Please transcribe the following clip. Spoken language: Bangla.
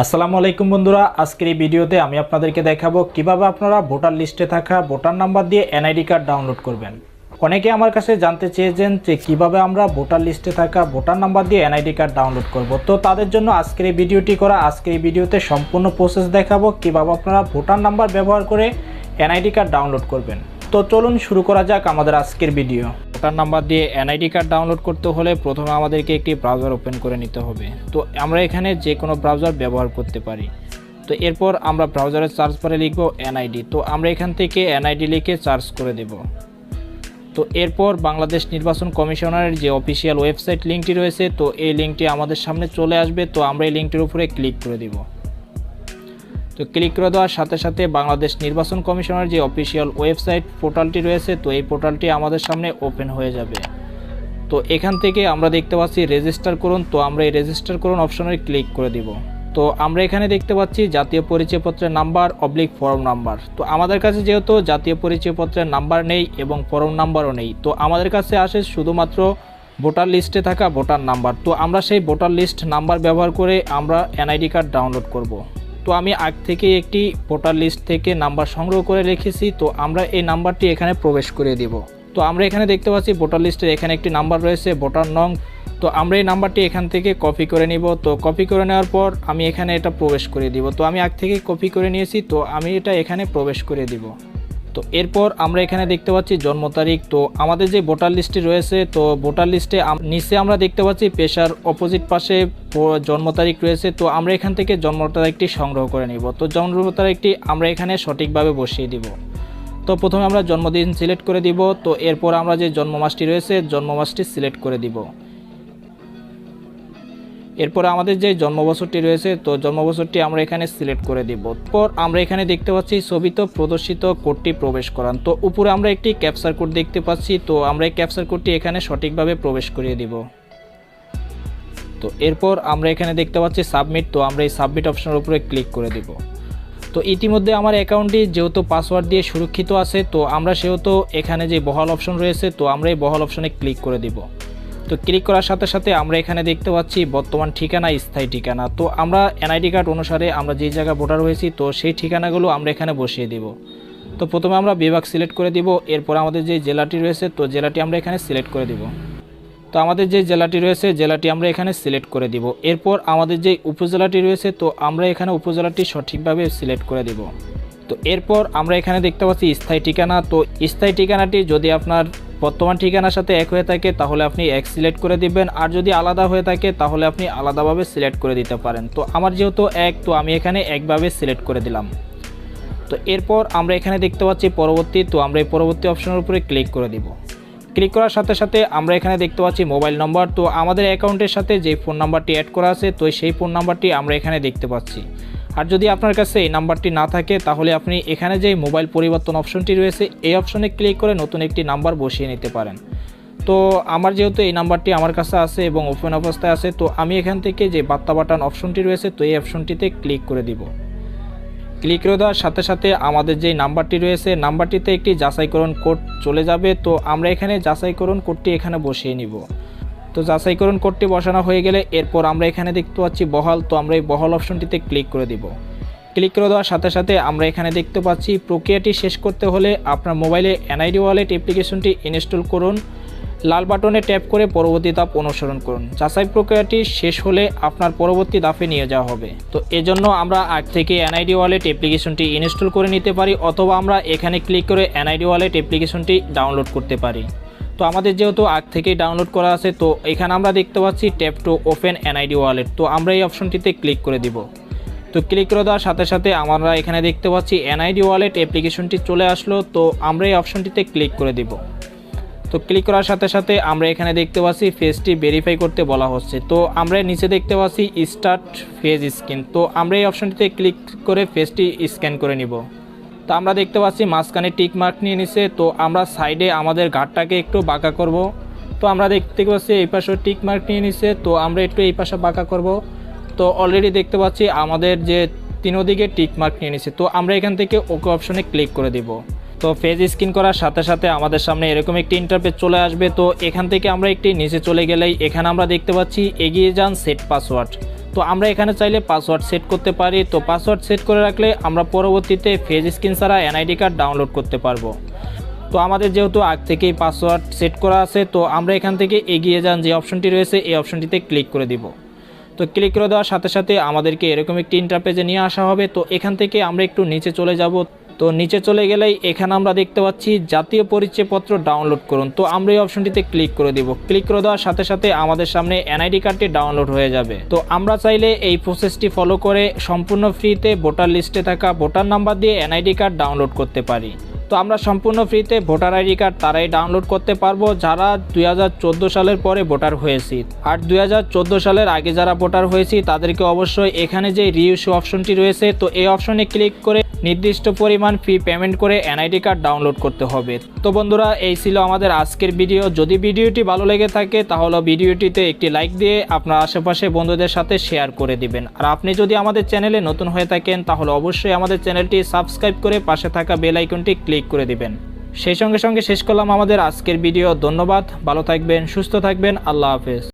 আসসালামু আলাইকুম বন্ধুরা, আজকের এই ভিডিওতে আমি আপনাদেরকে দেখাবো কীভাবে আপনারা ভোটার লিস্টে থাকা ভোটার নাম্বার দিয়ে এনআইডি কার্ড ডাউনলোড করবেন। অনেকে আমার কাছে জানতে চেয়েছেন যে কীভাবে আমরা ভোটার লিস্টে থাকা ভোটার নাম্বার দিয়ে এনআইডি কার্ড ডাউনলোড করব। তো তাদের জন্য আজকের এই ভিডিওটি করা, আজকের এই ভিডিওতে সম্পূর্ণ প্রসেস দেখাবো কীভাবে আপনারা ভোটার নাম্বার ব্যবহার করে এনআইডি কার্ড ডাউনলোড করবেন। তো চলুন শুরু করা যাক আমাদের আজকের ভিডিও। ভোটার নাম্বার দিয়ে এনআইডি কার্ড ডাউনলোড করতে হলে প্রথমে আমাদেরকে একটি ব্রাউজার ওপেন করে নিতে হবে। তো আমরা এখানে যে কোনো ব্রাউজার ব্যবহার করতে পারি। তো এরপর আমরা ব্রাউজারের সার্চ বারে লিখব এনআইডি। তো আমরা এখান থেকে এনআইডি লিখে সার্চ করে দেব। তো এরপর বাংলাদেশ নির্বাচন কমিশনারের যে অফিসিয়াল ওয়েবসাইট লিঙ্কটি রয়েছে, তো এই লিঙ্কটি আমাদের সামনে চলে আসবে। তো আমরা এই লিঙ্কটির উপরে ক্লিক করে দিব। তো ক্লিক করে দেওয়ার সাথে সাথে বাংলাদেশ নির্বাচন কমিশনের যে অফিসিয়াল ওয়েবসাইট পোর্টালটি রয়েছে, তো এই পোর্টালটি আমাদের সামনে ওপেন হয়ে যাবে। তো এখান থেকে আমরা দেখতে পাচ্ছি রেজিস্টার করুন, তো আমরা এই রেজিস্টার করুন অপশনে ক্লিক করে দিব। তো আমরা এখানে দেখতে পাচ্ছি জাতীয় পরিচয়পত্রের নাম্বার, অবলিক ফর্ম নাম্বার। তো আমাদের কাছে যেহেতু জাতীয় পরিচয়পত্রের নাম্বার নেই এবং ফর্ম নাম্বারও নেই, তো আমাদের কাছে আসে শুধুমাত্র ভোটার লিস্টে থাকা ভোটার নাম্বার। তো আমরা সেই ভোটার লিস্ট নাম্বার ব্যবহার করে আমরা এনআইডি কার্ড ডাউনলোড করব। তো আমি আগ থেকে একটি ভোটার লিস্ট থেকে নাম্বার সংগ্রহ করে রেখেছি, তো আমরা এই নাম্বারটি এখানে প্রবেশ করে দিব। তো আমরা এখানে দেখতে পাচ্ছি ভোটার লিস্টের এখানে একটি নাম্বার রয়েছে, ভোটার নং। তো আমরা এই নাম্বারটি এখান থেকে কপি করে নিব। তো কপি করে নেওয়ার পর আমি এখানে এটা প্রবেশ করে দিব। তো আমি আগ থেকে কপি করে নিয়েছি, তো আমি এটা এখানে প্রবেশ করে দিব। তো এরপর আমরা এখানে দেখতে পাচ্ছি জন্ম তারিখ। তো আমাদের যে ভোটার লিস্টে রয়েছে, তো ভোটার লিস্টে নিচে আমরা দেখতে পাচ্ছি পেশার অপোজিট পাশে জন্ম তারিখ রয়েছে। তো আমরা এখান থেকে জন্ম তারিখটি সংগ্রহ করে নিব। তো জন্ম তারিখটি আমরা এখানে সঠিকভাবে বসিয়ে দিব। তো প্রথমে আমরা জন্মদিন সিলেক্ট করে দিব। তো এরপর আমরা যে জন্ম মাসটি রয়েছে, জন্ম মাসটি সিলেক্ট করে দিব। এরপর আমাদের যে জন্মবছরটি রয়েছে, তো জন্মবছরটি আমরা এখানে সিলেক্ট করে দিব। পর আমরা এখানে দেখতে পাচ্ছি ছবিতে প্রদর্শিত কোডটি প্রবেশ করান। তো উপরে আমরা একটি ক্যাপচার কোড দেখতে পাচ্ছি, তো আমরা এই ক্যাপচার কোডটি এখানে সঠিকভাবে প্রবেশ করিয়ে দিব। তো এরপর আমরা এখানে দেখতে পাচ্ছি সাবমিট তো আমরা এই সাবমিট অপশনের উপরে ক্লিক করে দিব। তো ইতিমধ্যে আমার অ্যাকাউন্টটি যেহেতু পাসওয়ার্ড দিয়ে সুরক্ষিত আছে, তো আমরা সেহেতু এখানে যে বহাল অপশন রয়েছে, তো আমরা এই বহাল অপশনে ক্লিক করে দিব। তো ক্লিক করার সাথে সাথে আমরা এখানে দেখতে পাচ্ছি বর্তমান ঠিকানা, স্থায়ী ঠিকানা। তো আমরা এনআইডি কার্ড অনুসারে আমরা যেই জায়গায় ভোটার হয়েছি, তো সেই ঠিকানাগুলো আমরা এখানে বসিয়ে দিব। তো প্রথমে আমরা বিভাগ সিলেক্ট করে দিব, এরপর আমাদের যে জেলাটি রয়েছে, তো জেলাটি আমরা এখানে সিলেক্ট করে দিব। তো আমাদের যে জেলাটি রয়েছে, জেলাটি আমরা এখানে সিলেক্ট করে দিব। এরপর আমাদের যে উপজেলাটি রয়েছে, তো আমরা এখানে উপজেলাটি সঠিকভাবে সিলেক্ট করে দিব। তো এরপর আমরা এখানে দেখতে পাচ্ছি স্থায়ী ঠিকানা। তো স্থায়ী ঠিকানাটি যদি আপনার বর্তমান ঠিকানার সাথে এক হয়ে থাকে, তাহলে আপনি এক সিলেক্ট করে দিবেন। আর যদি আলাদা হয়ে থাকে, তাহলে আপনি আলাদাভাবে সিলেক্ট করে দিতে পারেন। তো আমার যেহেতু এক, তো আমি এখানে একভাবে সিলেক্ট করে দিলাম। তো এরপর আমরা এখানে দেখতে পাচ্ছি পরবর্তী, তো আমরা এই পরবর্তী অপশনের উপরে ক্লিক করে দিব। ক্লিক করার সাথে সাথে আমরা এখানে দেখতে পাচ্ছি মোবাইল নম্বর। তো আমাদের অ্যাকাউন্টের সাথে যে ফোন নাম্বারটি অ্যাড করা আছে, তো সেই ফোন নাম্বারটি আমরা এখানে দেখতে পাচ্ছি। আর যদি আপনার কাছে এই নাম্বারটি না থাকে, তাহলে আপনি এখানে যে মোবাইল পরিবর্তন অপশনটি রয়েছে, এই অপশনে ক্লিক করে নতুন একটি নাম্বার বসিয়ে নিতে পারেন। তো আমার যেহেতু এই নাম্বারটি আমার কাছে আছে এবং ওপেন অবস্থায় আছে, তো আমি এখান থেকে যে বার্তা বাটন অপশনটি রয়েছে, তো এই অপশনটিতে ক্লিক করে দিব। ক্লিক করে দেওয়ার সাথে সাথে আমাদের যে নাম্বারটি রয়েছে, নাম্বারটিতে একটি যাচাইকরণ কোড চলে যাবে, তো আমরা এখানে যাচাইকরণ কোডটি এখানে বসিয়ে নিব। তো যাচাইকরণ কোডটি বসানো হয়ে গেলে এরপর আমরা এখানে দেখতে পাচ্ছি বহাল, তো আমরা এই বহাল অপশনটিতে ক্লিক করে দিব। ক্লিক করে দেওয়ার সাথে সাথে আমরা এখানে দেখতে পাচ্ছি প্রক্রিয়াটি শেষ করতে হলে আপনার মোবাইলে এনআইডি ওয়ালেট অ্যাপ্লিকেশনটি ইনস্টল করুন, লাল বাটনে ট্যাপ করে পরবর্তী ধাপ অনুসরণ করুন। যাচাই প্রক্রিয়াটি শেষ হলে আপনার পরবর্তী ধাপে নিয়ে যাওয়া হবে। তো এজন্য আমরা আগ থেকে এনআইডি ওয়ালেট অ্যাপ্লিকেশনটি ইনস্টল করে নিতে পারি, অথবা আমরা এখানে ক্লিক করে এনআইডি ওয়ালেট অ্যাপ্লিকেশনটি ডাউনলোড করতে পারি। তো আমাদের যেহেতু আগ থেকেই ডাউনলোড করা আছে, তো এখানে আমরা দেখতে পাচ্ছি tap to open NID wallet. তো আমরা এই অপশনটিতে ক্লিক করে দিব। তো ক্লিক করে দেওয়ার সাথে সাথে আমরা এখানে দেখতে পাচ্ছি এনআইডি ওয়ালেট অ্যাপ্লিকেশনটি চলে আসলো, তো আমরা এই অপশনটিতে ক্লিক করে দিব। তো ক্লিক করার সাথে সাথে আমরা এখানে দেখতে পাচ্ছি ফেজটি ভেরিফাই করতে বলা হচ্ছে। তো আমরা নিচে দেখতে পাচ্ছি স্টার্ট ফেজ স্ক্যান তো আমরা এই অপশনটিতে ক্লিক করে ফেজটি স্ক্যান করে নিব। তো আমরা দেখতে পাচ্ছি মাঝখানে টিক মার্ক নিয়ে নিছে, তো আমরা সাইডে আমাদের ঘাটটাকে একটু বাঁকা করব। তো আমরা দেখতে পাচ্ছি এই পাশে টিক মার্ক নিয়ে নিছে, তো আমরা একটু এই পাশে বাঁকা করব। তো অলরেডি দেখতে পাচ্ছি আমাদের যে তিনোদিকে টিক মার্ক নিয়ে নিছে, তো আমরা এখান থেকে ওকে অপশনে ক্লিক করে দিব। তো ফেজ স্ক্রিন করার সাথে সাথে আমাদের সামনে এরকম একটি ইন্টারপেজ চলে আসবে, তো এখান থেকে আমরা একটি নিচে চলে গেলেই এখানে আমরা দেখতে পাচ্ছি এগিয়ে যান সেট পাসওয়ার্ড তো আমরা এখানে চাইলে পাসওয়ার্ড সেট করতে পারি। তো পাসওয়ার্ড সেট করে রাখলে আমরা পরবর্তীতে ফেজ স্ক্রিন ছাড়া এনআইডি কার্ড ডাউনলোড করতে পারব। তো আমাদের যেহেতু আগ থেকেই পাসওয়ার্ড সেট করা আছে, তো আমরা এখান থেকে এগিয়ে যান, যে অপশনটি রয়েছে, এই অপশনটিতে ক্লিক করে দিব। তো ক্লিক করে দেওয়ার সাথে সাথে আমাদেরকে এরকম একটি ইন্টারপেজে নিয়ে আসা হবে। তো এখান থেকে আমরা একটু নিচে চলে যাব। তো নিচে চলে গেলেই এখানে আমরা দেখতে পাচ্ছি জাতীয় পরিচয়পত্র ডাউনলোড করুন। তো আমরা এই অপশনটিতে ক্লিক করে দিব। ক্লিক করে দেওয়ার সাথে সাথে আমাদের সামনে এনআইডি কার্ডটি ডাউনলোড হয়ে যাবে। তো আমরা চাইলে এই প্রসেসটি ফলো করে সম্পূর্ণ ফ্রিতে ভোটার লিস্টে থাকা ভোটার নাম্বার দিয়ে এনআইডি কার্ড ডাউনলোড করতে পারি। তো আমরা সম্পূর্ণ ফ্রিতে ভোটার আইডি কার্ড তারাই ডাউনলোড করতে পারব যারা দুই হাজার চোদ্দ সালের পরে ভোটার হয়েছি। আর দুই হাজার চোদ্দ সালের আগে যারা ভোটার হয়েছি, তাদেরকে অবশ্যই এখানে যে রিইস্যু অপশনটি রয়েছে, তো এই অপশনে ক্লিক করে নির্দিষ্ট পরিমাণ ফি পেমেন্ট করে এনআইডি কার্ড ডাউনলোড করতে হবে। তো বন্ধুরা, এই ছিল আমাদের আজকের ভিডিও যদি ভিডিওটি ভালো লেগে থাকে, তাহলে ভিডিওটিতে একটি লাইক দিয়ে আপনার আশেপাশে বন্ধুদের সাথে শেয়ার করে দিবেন। আর আপনি যদি আমাদের চ্যানেলে নতুন হয়ে থাকেন, তাহলে অবশ্যই আমাদের চ্যানেলটি সাবস্ক্রাইব করে পাশে থাকা বেল আইকনটি ক্লিক করে দিবেন। সেই সঙ্গে সঙ্গে শেষ করলাম আমাদের আজকের ভিডিও। ধন্যবাদ, ভালো থাকবেন, সুস্থ থাকবেন। আল্লাহ হাফেজ।